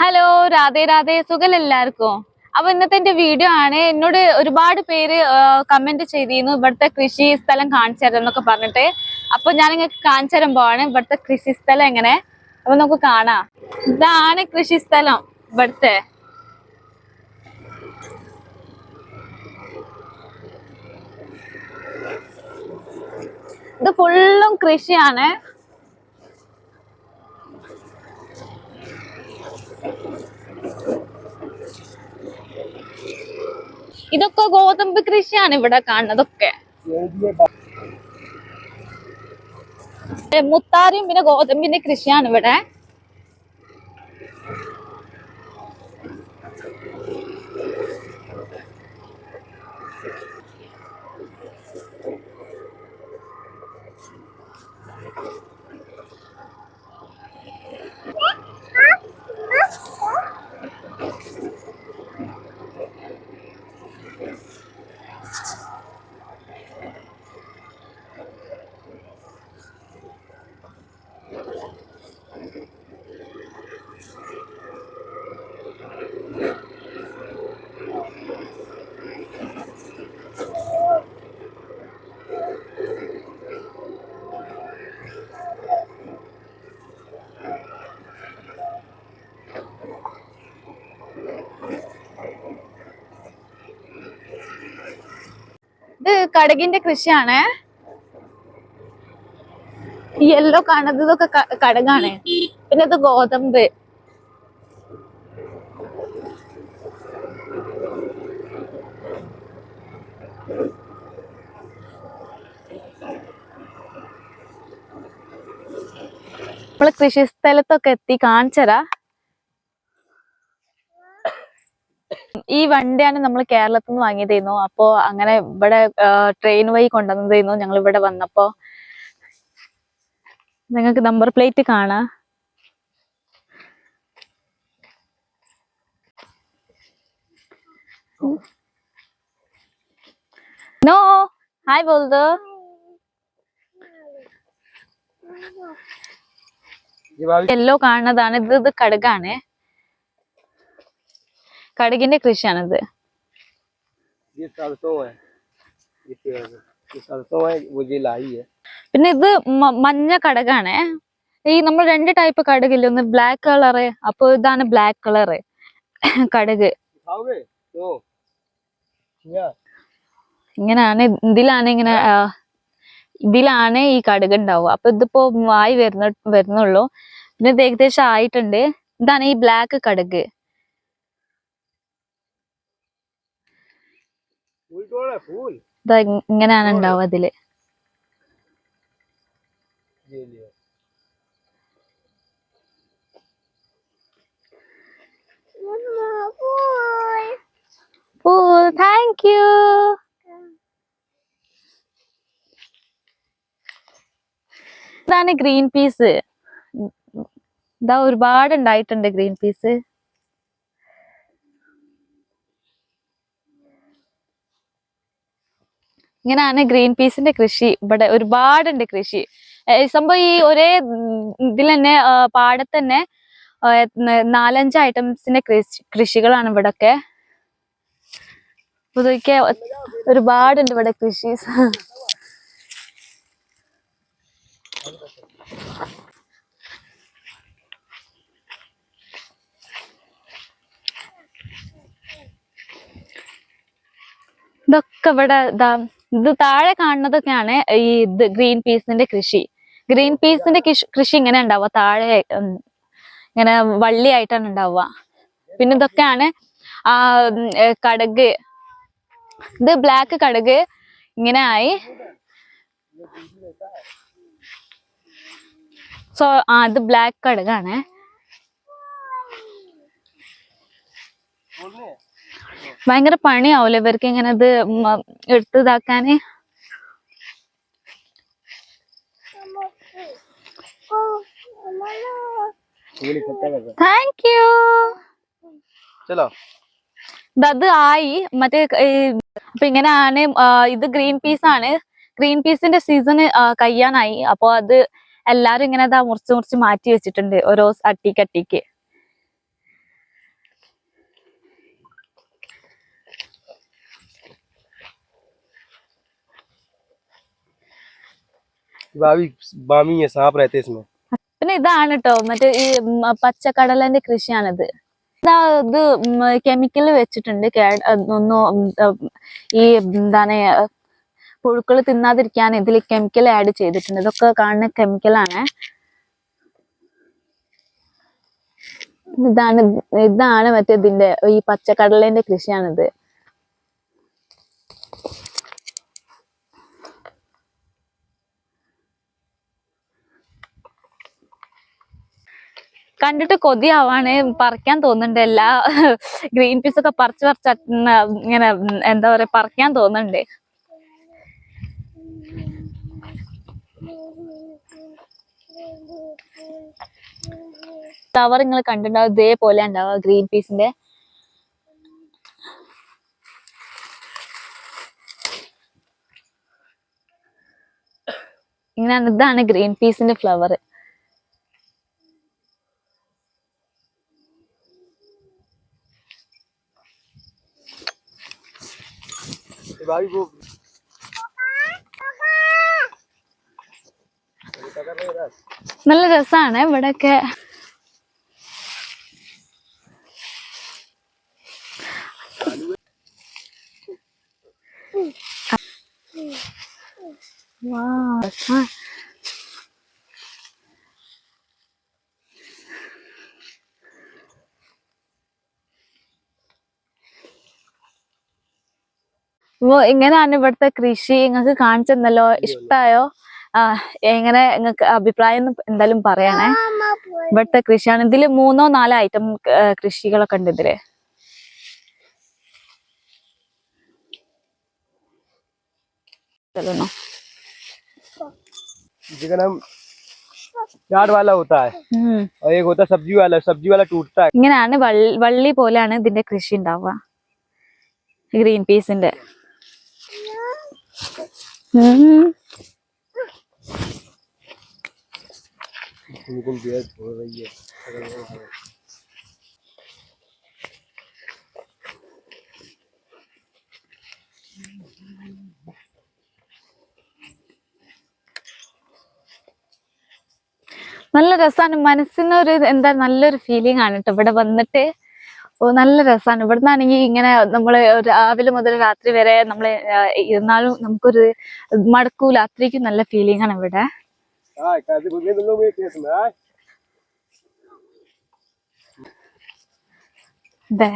Hello Radhe Radhe സുഖം എല്ലാവർക്കും? അപ്പൊ ഇന്നത്തെ എന്റെ വീഡിയോ ആണ്. എന്നോട് ഒരുപാട് പേര് കമന്റ് ചെയ്തിരുന്നു ഇവിടുത്തെ കൃഷി സ്ഥലം കാണിച്ചു തരാം എന്നൊക്കെ പറഞ്ഞിട്ട്. അപ്പൊ ഞാൻ നിങ്ങൾക്ക് കാണിച്ചു തരാൻ പോവാണ്. ഇവിടുത്തെ കൃഷി സ്ഥലം എങ്ങനെ? അപ്പൊ നമുക്ക് കാണാം. ഇതാണ് കൃഷി സ്ഥലം ഇവിടുത്തെ. ഇത് ഫുള്ളും കൃഷിയാണ്. ഇതൊക്കെ ഗോതമ്പ് കൃഷിയാണ് ഇവിടെ കാണുന്നതൊക്കെ. മുത്താറിയും പിന്നെ ഗോതമ്പിന്റെ കൃഷിയാണ് ഇവിടെ ഇത് കടകിന്റെ കൃഷിയാണ്. യെല്ലോ കാണുന്നതൊക്കെ കടകാണ്. പിന്നെ ഇത് ഗോതമ്പ്. നമ്മൾ കൃഷി സ്ഥലത്തൊക്കെ എത്തി കാണിച്ചരാ. ഈ വണ്ടിയാണ് നമ്മൾ കേരളത്തിൽ നിന്ന് വാങ്ങിയതായിരുന്നു അപ്പോ അങ്ങനെ ഇവിടെ ട്രെയിൻ വഴി കൊണ്ടുവന്നതായിരുന്നു ഞങ്ങൾ ഇവിടെ വന്നപ്പോ. നിങ്ങൾക്ക് നമ്പർ പ്ലേറ്റ് കാണാ? നോ ഹായ് ബോൾദോ യെല്ലോ കാണുന്നതാണ്. ഇത് ഇത് കടുകാണ്. കടുകിന്റെ കൃഷിയാണിത്. പിന്നെ ഇത് മഞ്ഞ കടകാണേ. ഈ നമ്മൾ രണ്ട് ടൈപ്പ് കടകില്ല? ഒന്ന് ബ്ലാക്ക് കളറ് അപ്പൊ ഇതാണ് ബ്ലാക്ക് കളറ് കടക്. ഇങ്ങനാണ് ഇതിലാണ് ഇങ്ങനെ ഇതിലാണ് ഈ കടക് ഉണ്ടാവുക. അപ്പൊ ഇതിപ്പോ ആയി വരുന്ന വരുന്നുള്ളൂ. പിന്നെ ഇത് ഏകദേശം ആയിട്ടുണ്ട്. ഇതാണ് ഈ ബ്ലാക്ക് കടുക്. ഇതാ ഉണ്ടാവും അതിൽ താങ്ക് യു ഇതാണ് ഗ്രീൻ പീസ്. ഇതാ ഒരുപാട് ഉണ്ടായിട്ടുണ്ട് ഗ്രീൻ പീസ്. ഇങ്ങനെയാണ് ഗ്രീൻ പീസിന്റെ കൃഷി. ഇവിടെ ഒരുപാടുണ്ട് കൃഷി. സംഭവം ഈ ഒരേ ഇതിൽ തന്നെ പാടത്തന്നെ പാടത്ത് തന്നെ നാലഞ്ച് ഐറ്റംസിന്റെ കൃഷി കൃഷികളാണ് ഇവിടൊക്കെ. പുതുക്കെ ഒരുപാടുണ്ട് ഇവിടെ കൃഷി ഇതൊക്കെ ഇവിടെ ഇതാ ഇത് താഴെ കാണുന്നതൊക്കെയാണ് ഈ ഗ്രീൻ പീസിന്റെ കൃഷി. ഗ്രീൻ പീസിന്റെ കൃഷി ഇങ്ങനെ ഉണ്ടാവുക. താഴെ ഇങ്ങനെ വള്ളിയായിട്ടാണ് ഉണ്ടാവുക. പിന്നെ ഇതൊക്കെയാണ് ആ കടുക്. ഇത് ബ്ലാക്ക് കടുക് ഇങ്ങനെ ആയി. സോ ആ ഇത് ബ്ലാക്ക് കടുകാണ്. ഭയങ്കര പണിയാവൂല ഇവർക്ക് ഇങ്ങനെ ഇത് എടുത്ത് ഇതാക്കാന്? താങ്ക് യു അത് ആയി. മറ്റേ അപ്പൊ ഇങ്ങനെയാണ് ഇത് ഗ്രീൻ പീസ് ആണ്. ഗ്രീൻ പീസിന്റെ സീസൺ കഴിയാനായി അപ്പൊ അത് എല്ലാരും ഇങ്ങനെ മുറിച്ച് മുറിച്ച് മാറ്റി വെച്ചിട്ടുണ്ട്. ഓരോ അട്ടിക്കട്ടിക്ക് भाभी बामी है सांप रहते हैं इसमें പിന്നെ ഇതാണ് കേട്ടോ മറ്റേ ഈ ഉം, പച്ചക്കടലന്റെ കൃഷിയാണിത് ഇതാ ഇത് കെമിക്കൽ വെച്ചിട്ടുണ്ട് കേ- ഒന്നും ഉം, ഉം, ഈ എന്താണ് പുഴുക്കൾ തിന്നാതിരിക്കാൻ ഇതിൽ കെമിക്കൽ ആഡ് ചെയ്തിട്ടുണ്ട് ഇതൊക്കെ കാണുന്ന കെമിക്കലാണ് ഇതാണ് ഇതാണ് മറ്റേ ഇതിന്റെ ഈ പച്ചക്കടലേന്റെ കൃഷിയാണിത് കണ്ടിട്ട് കൊതിയാവാണ് പറിക്കാൻ തോന്നുന്നുണ്ട്. എല്ലാ ഗ്രീൻ പീസ് ഒക്കെ പറിച്ച് പറിച്ച് ഇങ്ങനെ എന്താ പറയാ പറിക്കാൻ തോന്നുന്നുണ്ട്. ടവർ നിങ്ങൾ കണ്ടിട്ടുണ്ടാവും ഇതേപോലെ ഉണ്ടാവുക ഗ്രീൻ പീസിന്റെ. ഇങ്ങനെ ഇതാണ് ഗ്രീൻ പീസിന്റെ ഫ്ലവർ ये भाभी वो നല്ല രസാണ് ഇവിടെയൊക്കെ Wow, അപ്പൊ ഇങ്ങനെയാണ് ഇവിടുത്തെ കൃഷി നിങ്ങൾക്ക് കാണിച്ചെന്നല്ലോ ഇഷ്ടായോ ആ എങ്ങനെ നിങ്ങൾക്ക് അഭിപ്രായം ഒന്ന് എന്തായാലും പറയണേ ഇവിടുത്തെ കൃഷിയാണ് ഇതില് മൂന്നോ നാലോ ഐറ്റം കൃഷികളൊക്കെ ഉണ്ട് ഇതില് चलो जिसका नाम चाट वाला होता है ഉം. और एक होता है सब्जी वाला सब्जी वाला टूटता है ഇങ്ങനെയാണ് വള്ളി വള്ളി പോലെയാണ് ഇതിന്റെ കൃഷി ഉണ്ടാവുക ഗ്രീൻ പീസിന്റെ ഉം. लेकिन बेहद हो रही है നല്ല രസമാണ് മനസ്സിനൊരു എന്താ നല്ലൊരു ഫീലിംഗ് ആണ് കേട്ടോ ഇവിടെ വന്നിട്ട് ഓ ഓ നല്ല രസമാണ് ഇവിടുന്ന് ആണെങ്കിൽ ഇങ്ങനെ നമ്മൾ രാവിലെ മുതൽ രാത്രി വരെ നമ്മൾ ഇരുന്നാലും നമുക്കൊരു മടക്കൂല അത്രയ്ക്കും നല്ല ഫീലിംഗ് ആണ് ഇവിടെ അതെ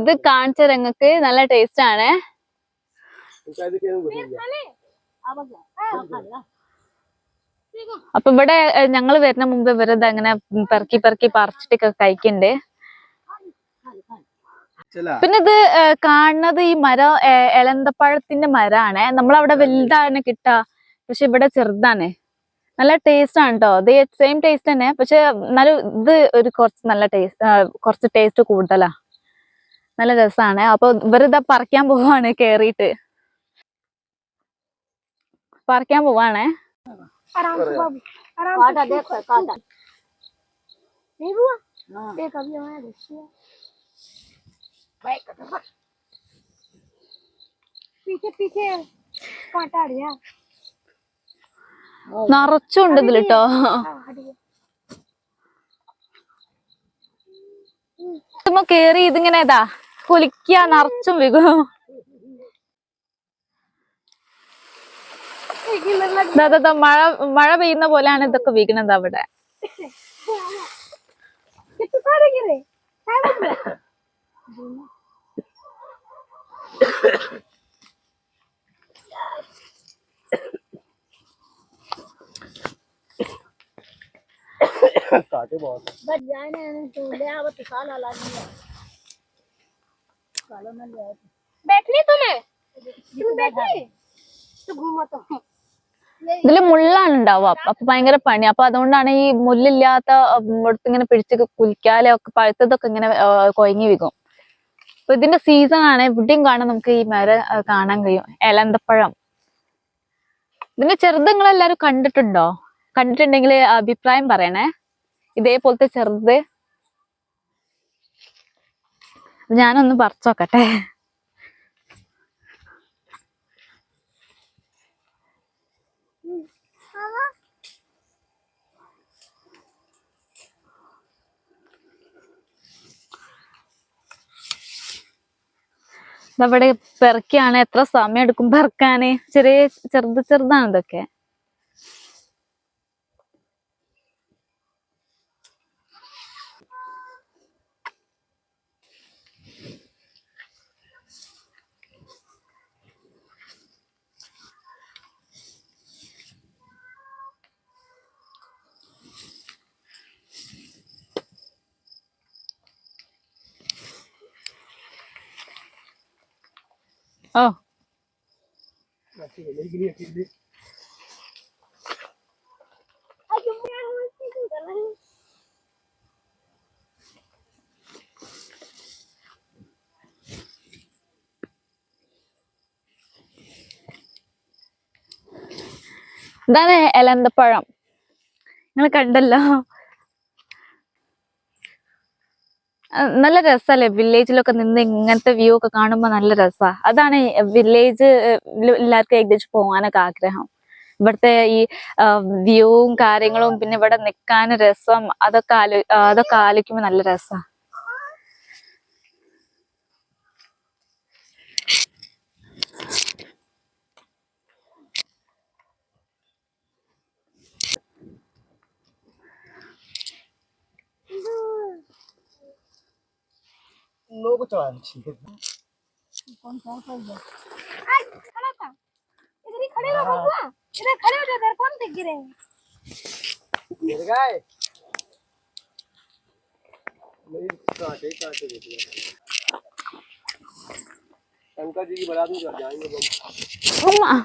ഇത് കാണിച്ച രംഗക്ക് നല്ല ടേസ്റ്റ് ആണ് അപ്പൊ ഇവിടെ ഞങ്ങൾ വരുന്ന മുമ്പ് ഇവരത് അങ്ങനെ പെറുക്കി പെറുക്കി പറിച്ചിട്ടൊക്കെ കഴിക്കണ്ട്. പിന്നെ ഇത് കാണുന്നത് ഈ മരം എളന്തപ്പഴത്തിന്റെ മരാണ്. നമ്മളവിടെ വലുതാണ് കിട്ടാ പക്ഷെ ഇവിടെ ചെറുതാണേ. നല്ല ടേസ്റ്റ് ആണ് കേട്ടോ ഇത് സെയിം ടേസ്റ്റ് തന്നെ പക്ഷെ എന്നാലും ഇത് ഒരു കുറച്ച് നല്ല ടേസ്റ്റ് കുറച്ച് ടേസ്റ്റ് കൂടുതലാ നല്ല രസമാണ് അപ്പൊ ഇവരിതാ പറിക്കാൻ പോവാണ് കേറിയിട്ട് പറിക്കാൻ പോവാണേ आराम से बाबू आराम से काटा देख काटा नहीं हुआ देख अभी हमारा देखिए पीछे पीछे काटा आ गया നിറച്ചുണ്ട് ഇതിൽ കേട്ടോ കേറി ഇതിങ്ങനെ ഇതാ കുലിക്ക നിറച്ചും വികും മഴ മഴ പെയ്യുന്ന പോലെയാണ് ഇതൊക്കെ വീകണത് അവിടെ Thank you. काटे बहुत हैं। बच जाए ना तो ले आवा तो साला ला लिया साला ना ले आया बैठनी तुम्हें तुम बैठनी तो घूमो तो ले ഇതില് മുള്ളാണ് ഉണ്ടാവുക അപ്പൊ ഭയങ്കര പണി അപ്പൊ അതുകൊണ്ടാണ് ഈ മുല്ലില്ലാത്ത ഇവിടുത്തെ ഇങ്ങനെ പിടിച്ച് കുലിക്കാലെ ഒക്കെ പഴുത്തതൊക്കെ ഇങ്ങനെ ആ, കൊയങ്ങി വികും അപ്പൊ ഇതിന്റെ സീസൺ ആണ് ഇവിടെയും കാണാൻ നമുക്ക് ഈ മരം ആ, കാണാൻ കഴിയും എലന്തപ്പഴം ഇതിന്റെ ചെറുത് നിങ്ങൾ എല്ലാരും കണ്ടിട്ടുണ്ടോ കണ്ടിട്ടുണ്ടെങ്കിൽ അഭിപ്രായം പറയണേ. ഇതേപോലത്തെ ചെറുത്. ഞാനൊന്ന് പറിച്ചു നോക്കട്ടെ ഇതവിടെ പെറുക്കിയാണ്. എത്ര സമയം എടുക്കും പെറുക്കാന്? ചെറിയ ചെറുത് ചെറുതാണ് ഇതൊക്കെ. ഇതാണ് എലന്തപ്പഴം. നിങ്ങൾ കണ്ടല്ലോ ആ, നല്ല രസല്ലേ? വില്ലേജിലൊക്കെ നിന്ന് ഇങ്ങനത്തെ വ്യൂ ഒക്കെ കാണുമ്പോ നല്ല രസാ. അതാണ് വില്ലേജ് എല്ലാവർക്കും ഏകദേശം പോകാനൊക്കെ ആഗ്രഹം. ഇവിടുത്തെ ഈ വ്യൂവും കാര്യങ്ങളും പിന്നെ ഇവിടെ നിക്കാൻ രസം അതൊക്കെ അതൊക്കെ ആലോചിക്കുമ്പോ നല്ല രസാ. लोग चढ़ा रखी कौन कौन सा खड़ा था इधर ही खड़े रहो बबुआ इधर खड़े हो जाओ कौन से गिरे गिर गए काटे काटे शंकर जी की बारात में जाएँगे हम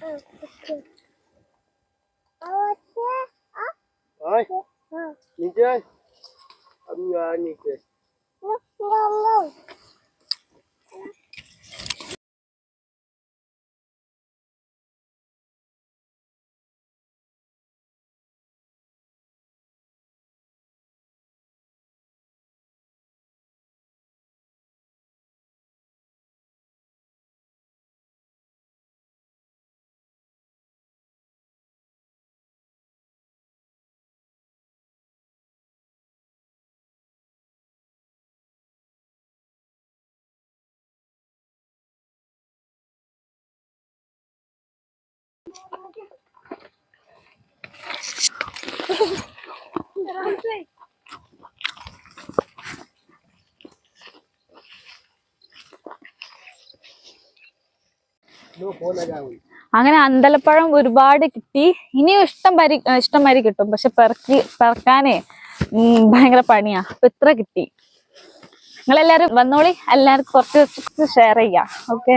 Oh. ơi. Dạ. Nhìn chơi ông nhìn kìa. Dạ, അങ്ങനെ അന്തലപ്പഴം ഒരുപാട് കിട്ടി. ഇനിയും ഇഷ്ടം പരി ഇഷ്ടം വരി കിട്ടും. പക്ഷെ പെറുക്കി പെറുക്കാനേ ഭയങ്കര പണിയാ. അപ്പൊ ഇത്ര കിട്ടി. നിങ്ങൾ എല്ലാരും വന്നോളി. എല്ലാവർക്കും കുറച്ച് കുറച്ച് ഷെയർ ചെയ്യാം. Okay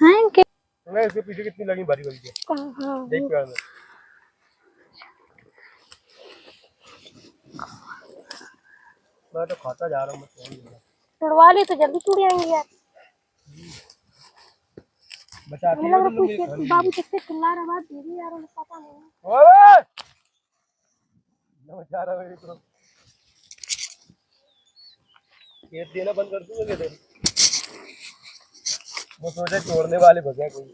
thank you. मैं इसके पीछे कितनी लगी भारी भारी के? हाँ, हाँ। देख प्यार में मैं तो खाता जा रहा हूँ छुड़वा ले तो जल्दी छुड़ जाएँगे यार। बचाती है बाबू कितने चिल्ला रहा बात दे यार पता नहीं ओए! ना बचा रहा मेरे को देना बंद कर दूँगा तेरे? वो सोचा तोड़ने वाले बचा कोई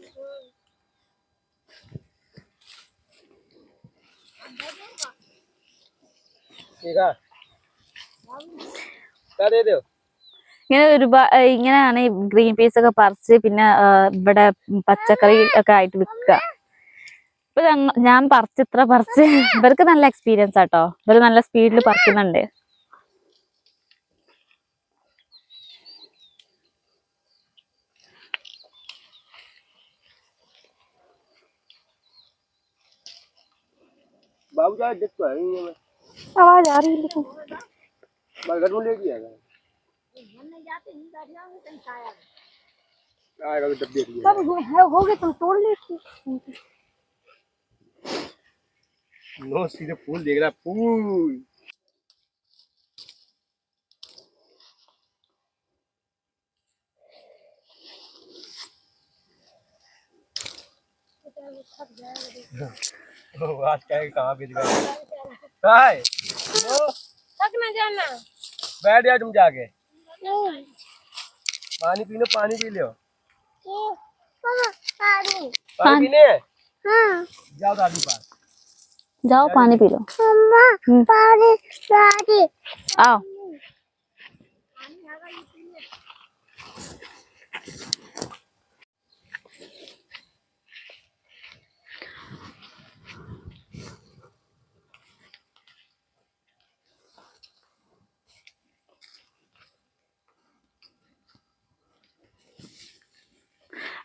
ठीक है क्या दे दो ഇങ്ങനെ ഒരുപാട് ഇങ്ങനെയാണ് ഈ ഗ്രീൻ പീസ് ഒക്കെ പറിച്ച് പിന്നെ ഏർ, ഇവിടെ പച്ചക്കറി ഒക്കെ ആയിട്ട് വിൽക്കുക ഇപ്പൊ ഞങ്ങ- ഞാൻ പറിച്ച് ഇത്ര പറിച്ച് ഇവർക്ക് നല്ല എക്സ്പീരിയൻസ് ആട്ടോ ഇവര് നല്ല സ്പീഡിൽ പറിക്കുന്നുണ്ട് बाबू जा देख तो है ये में आवाज़ आ रही है लेकिन बरगद में ले गया है आएगा तो डब देख लिया। सब हो- है हो गए तुम तोड़ लेती नो सीधे फूल देख रहा है, फूल। ओ, आज क्या है, कहाँ हाय नो, तक न जाना। बैठ जा तुम जाके। पानी पीने पानी पी लो। पानी। पानी पीने। हाँ। जाओ दादी पास। जाओ पानी पी लो। मम्मा हम्म। पानी पानी आओ।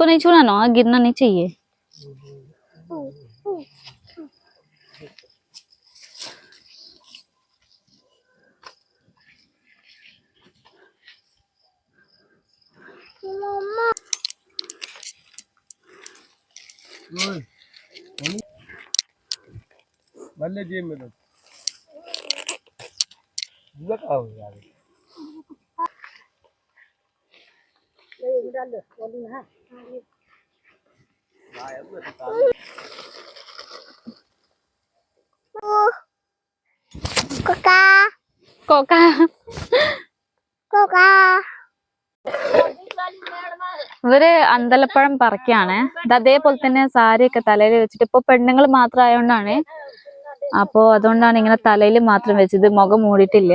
इसको नहीं छूना ना गिरना नहीं चाहिए। भले लगाओ यार। डाल दो കൊക്ക കൊക്ക കൊക്ക ഇവർ അന്തലപ്പഴം പറക്കാണ്. ഇത് അതേപോലെ തന്നെ സാരിയൊക്കെ തലയിൽ വെച്ചിട്ട് ഇപ്പൊ പെണ്ണുങ്ങൾ മാത്രം ആയതുകൊണ്ടാണ് അപ്പോ അതുകൊണ്ടാണ് ഇങ്ങനെ തലയിൽ മാത്രം വെച്ചത്. മുഖം മൂടിയിട്ടില്ല.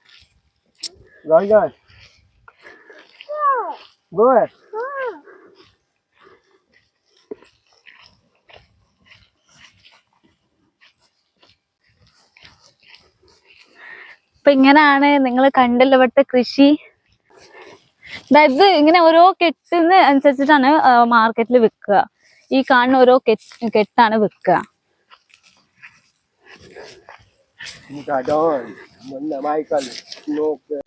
Давай, давай. Давай. ഇപ്പൊ ഇങ്ങനാണ് നിങ്ങൾ കണ്ടില്ലപ്പെട്ട കൃഷി അതായത് ഇങ്ങനെ ഓരോ കെട്ടിന് അനുസരിച്ചിട്ടാണ് മാർക്കറ്റിൽ വിൽക്കുക ഈ കാണുന്ന ഓരോ കെട്ടാണ് വിൽക്കുക മുന്നേ വായിക്കാണ്ട് നോക്ക്.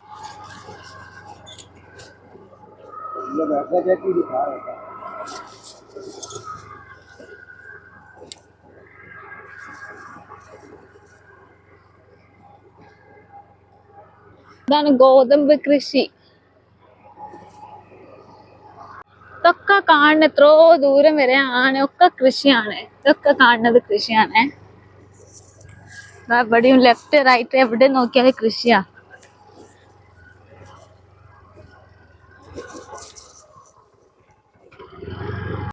ഇതാണ് ഗോതമ്പ് കൃഷി. ഇതൊക്കെ കാണുന്ന എത്രയോ ദൂരം വരെ ആണ്. ഒക്കെ കൃഷിയാണ്. ഇതൊക്കെ കാണുന്നത് കൃഷിയാണേ. ദാ ഇവിടെയും ലെഫ്റ്റ് റൈറ്റ് എവിടെ നോക്കിയാലും കൃഷിയാ.